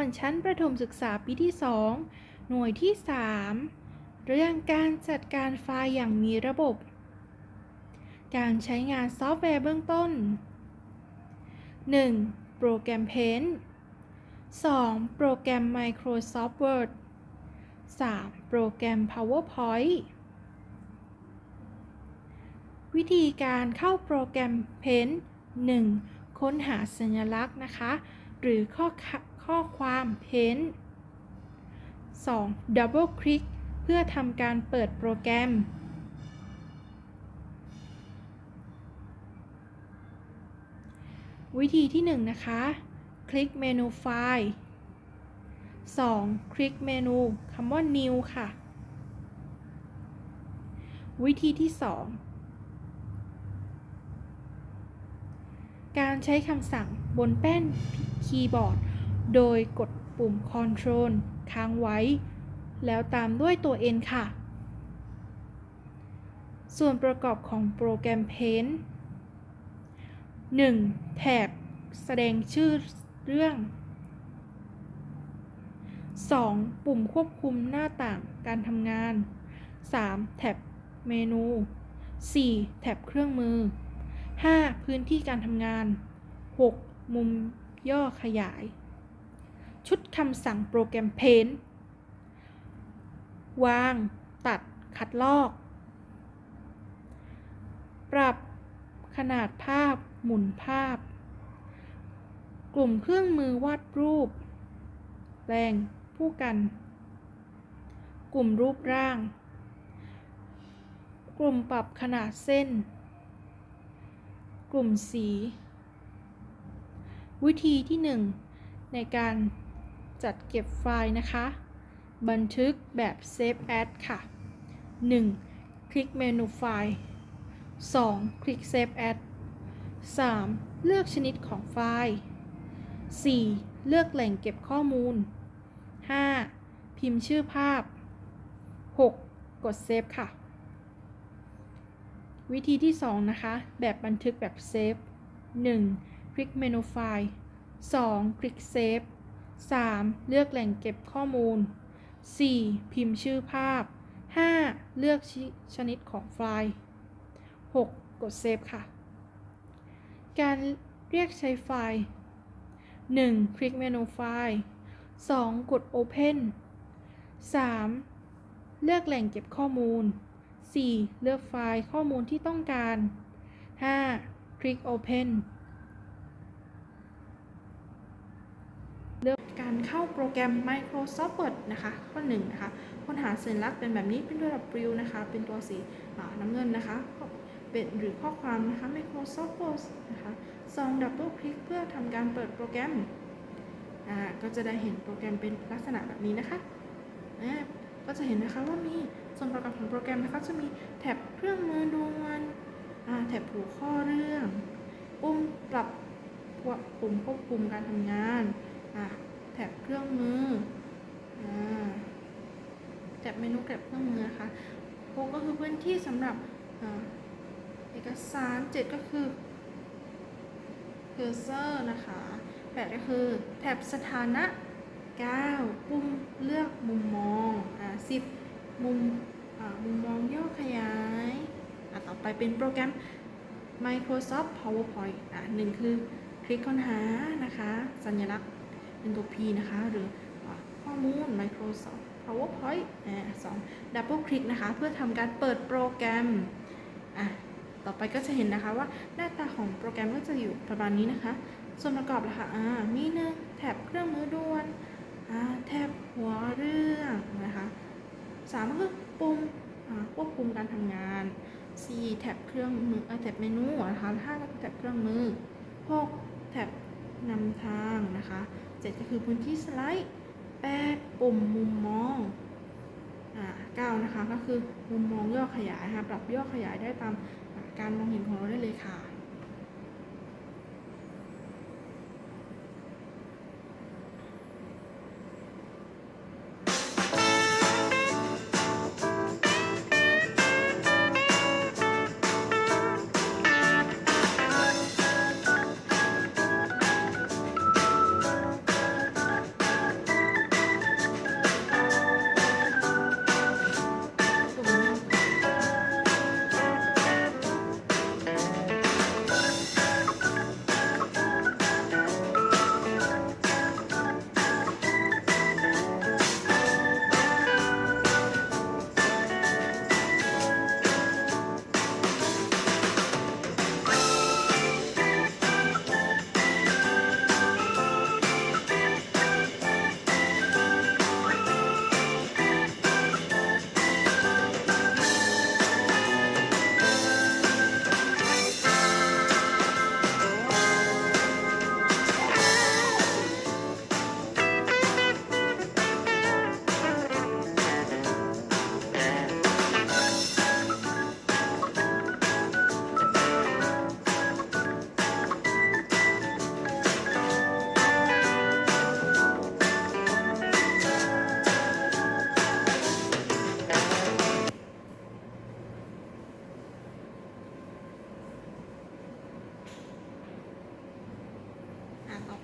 วนชั้นประถมศึกษาปีที่ 2 หน่วยที่ 3 เรื่องการจัดการไฟล์อย่างมีระบบ การใช้งานซอฟต์แวร์เบื้องต้น 1. โปรแกรม Paint 2. โปรแกรม Microsoft Word 3. โปรแกรม PowerPoint วิธีการเข้าโปรแกรม Paint 1. ค้นหาสัญลักษณ์นะคะ หรือข้อ ข้อความ Paint 2. Double click เพื่อทำการเปิดโปรแกรม วิธีที่ 1 นะคะ คลิกเมนูไฟล์ 2. คลิกเมนูคำว่า New ค่ะ วิธีที่ 2 การใช้คำสั่งบนแป้นคีย์บอร์ด โดยกดปุ่ม Ctrl ค้างไว้ แล้วตามด้วยตัว N ค่ะ ส่วนประกอบของโปรแกรม Paint 1. แถบแสดงชื่อเรื่อง 2. ปุ่มควบคุมหน้าต่างการทำงาน 3. แท็บเมนู 4. แท็บเครื่องมือ 5. พื้นที่การทำงาน 6. มุมย่อขยาย ชุดคำสั่งโปรแกรม Paint วาง ตัด คัดลอก ปรับขนาดภาพ หมุนภาพ กลุ่มเครื่องมือวาดรูปแปลงผู้กัน กลุ่มรูปร่าง กลุ่มปรับขนาดเส้น กลุ่มสี วิธีที่ 1 ในการ จัดเก็บไฟล์นะคะ บันทึกแบบ Save As ค่ะ 1. คลิกเมนูไฟล์ 2. คลิก Save As 3. เลือกชนิดของไฟล์ 4. เลือกแหล่งเก็บข้อมูล 5. พิมพ์ชื่อภาพ 6. กดเซฟค่ะ วิธีที่ 2 นะคะ แบบบันทึกแบบเซฟ 1. คลิกเมนูไฟล์ 2. คลิกเซฟ 3. เลือกแหล่งเก็บข้อมูล 4. พิมพ์ชื่อภาพ 5. เลือกชนิดของไฟล์ 6. กดเซฟค่ะ การเรียกใช้ไฟล์ 1. คลิกเมนูไฟล์ 2. กด Open 3. เลือกแหล่งเก็บข้อมูล 4. เลือกไฟล์ข้อมูลที่ต้องการ 5. คลิก Open เลือกการ เข้าโปรแกรม Microsoft Word นะคะข้อ1นะคะค้นหาสัญลักษณ์เป็นแบบนี้เป็นตัวดับปลิวนะคะ เป็นตัวสีน้ำเงินนะคะเป็นหรือข้อความนะคะ Microsoft Word นะคะซองดับเบิลคลิกเพื่อทำการเปิดโปรแกรมอ่าก็จะได้เห็นโปรแกรมเป็นลักษณะแบบนี้นะคะอ่าก็จะเห็นนะคะว่ามีส่วนประกอบของโปรแกรมนะคะจะมีแท็บเครื่องมือดูวันอ่าแท็บหัวข้อเรื่อง ปุ่มปรับปุ่มควบคุมการทำงาน ท็บเครื่องมือแท็บเมนูแท็บเครื่องมือนะคะหกก็คือพื้นที่สำหรับเอกสารเจ็ดก็คือ cursor นะคะ8ก็คือแท็บสถานะ9ปุ่มเลือกมุมมองอ่า10มุมมุมมองย่อขยายอ่าต่อไปเป็นโปรแกรม Microsoft PowerPoint อ่าหนึ่งคือคลิกค้นหานะคะ สัญลักษณ์ เป็นตัว P นะคะ หรือข้อมูล Microsoft PowerPoint อ่าสองดับเบิลคลิกนะคะ เพื่อทำการเปิดโปรแกรมอะต่อไปก็จะเห็นนะคะว่าหน้าตาของโปรแกรมก็จะอยู่ประมาณนี้นะคะ ส่วนประกอบละคะอ่ามีหนึ่งแท็บเครื่องมือด่วนอ่าแท็บหัวเรื่องนะคะสามก็คือปุ่มควบคุมการทำงานสี่แท็บเครื่องมือแท็บเมนูนะคะห้าก็แท็บเครื่องมือหก นำทางนะคะเจ็ดก็คือพื้นที่สไลด์แปดปุ่มมุมมองอ่าเก้านะคะก็คือมุมมองย่อขยายค่ะปรับย่อขยายได้ตามการมองเห็นของเราได้เลยค่ะ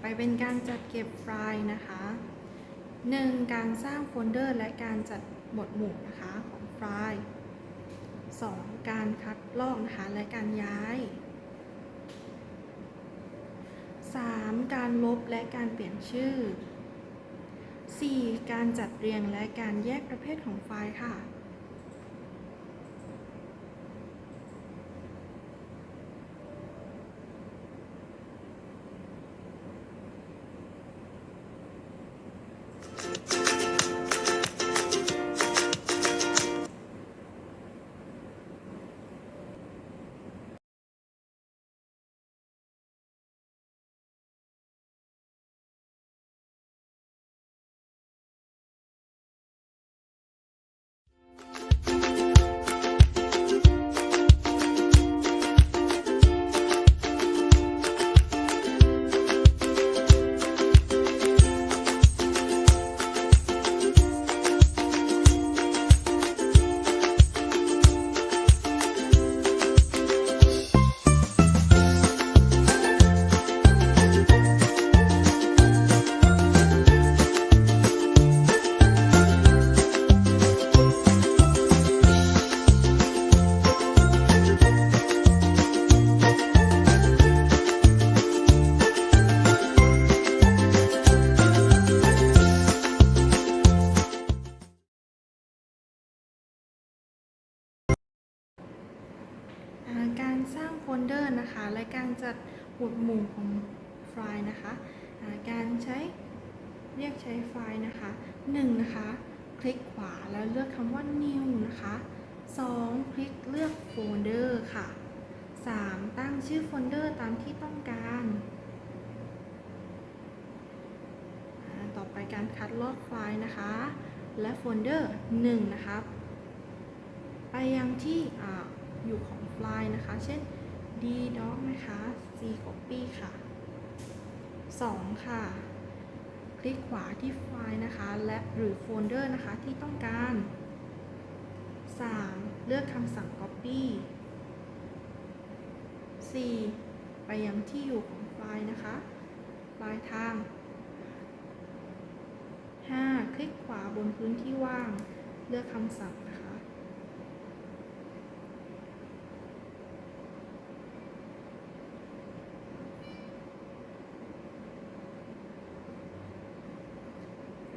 ไปเป็นการจัดเก็บไฟล์นะคะ 1. การสร้างโฟลเดอร์และการจัดหมวดหมู่นะคะของไฟล์ 2. การคัดลอกนะคะและการย้าย 3. การลบและการเปลี่ยนชื่อ 4. การจัดเรียงและการแยกประเภทของไฟล์ค่ะ การสร้างโฟลเดอร์นะคะ และการจัดหมวดหมู่ของไฟล์นะคะการใช้เรียกใช้ไฟล์นะคะ1นะคะ คลิกขวาแล้วเลือกคำว่า new นะคะ 2. คลิกเลือกโฟลเดอร์ค่ะ 3. ตั้งชื่อโฟลเดอร์ตามที่ต้องการ ต่อไปการคัดลอกไฟล์นะคะ และโฟลเดอร์1นะคะ ไปยังที่ อยู่ของไฟล์นะคะ เช่น d doc นะคะ c copy ค่ะ 2 ค่ะ คลิกขวาที่ไฟล์นะคะและหรือโฟลเดอร์นะคะที่ต้องการ 3. เลือกคำสั่ง copy 4. ไปยังที่อยู่ของไฟล์นะคะปลายทาง 5. คลิกขวาบนพื้นที่ว่าง เลือกคำสั่งนะคะ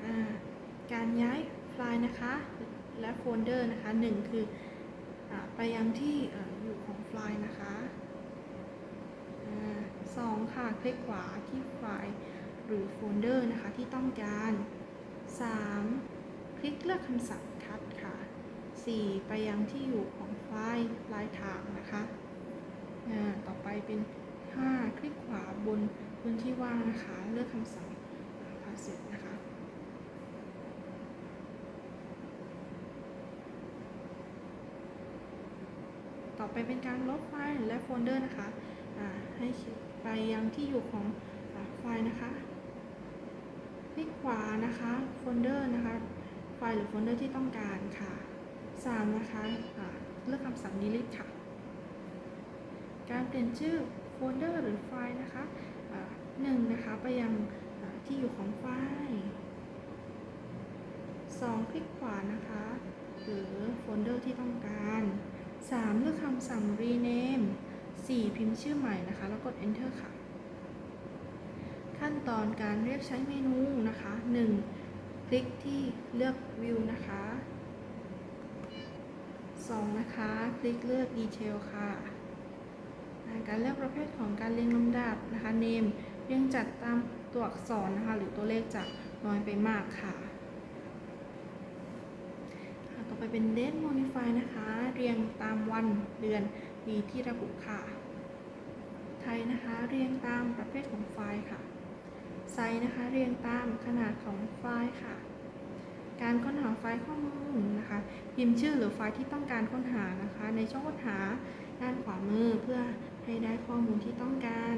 อ่าการ ย้ายไฟล์นะคะ และโฟลเดอร์นะคะหนึ่งคืออไปยังที่ออยู่ของไฟล์นะคะสองค่ะ คลิกขวาที่ไฟล์หรือโฟลเดอร์นะคะที่ต้องการ 3. คลิกเลือกคำสั่งคัดค่ะ 4. ไปยังที่อยู่ของไฟล์ปลายทางนะคะต่อไปเป็น 5. คลิกขวาบนพื้นที่ว่างนะคะ เลือกคำสั่ง passage นะคะ ต่อไปเป็นการลบไฟล์และโฟลเดอร์นะคะให้ไปยังที่อยู่ของอไฟล์นะคะคลิกขวานะคะโฟลเดอร์นะคะไฟล์หรือโฟลเดอร์ที่ต้องการค่ะ 3 นะคะอ่าเลือกคำสั่ง delete ค่ะ การเปลี่ยนชื่อโฟลเดอร์หรือไฟล์นะคะหนึ่งนะคะไปยังที่อยู่ของไฟล์2คลิกขวานะคะ หรือโฟลเดอร์ที่ต้องการ 3 เลือกคำสั่ง rename 4 พิมพ์ชื่อใหม่นะคะ แล้วกด enter ค่ะ ขั้นตอนการเรียกใช้เมนูนะคะ 1. คลิกที่เลือก view นะคะ 2. นะคะ คลิกเลือก detail ค่ะ การเลือกประเภทของการเรียงลำดับนะคะ name เรียงจัดตามตัวอักษรนะคะ หรือตัวเลขจากน้อยไปมากค่ะ ไปเป็น date modify นะคะ เรียงตามวันเดือนปีที่ระบุค่ะ ไทยนะคะ เรียงตามประเภทของไฟล์ค่ะ ไซส์นะคะ เรียงตามขนาดของไฟล์ค่ะ การค้นหาไฟล์ข้อมูลนะคะ พิมพ์ชื่อหรือไฟล์ที่ต้องการค้นหานะคะ ในช่องค้นหาด้านขวามือเพื่อให้ได้ข้อมูลที่ต้องการ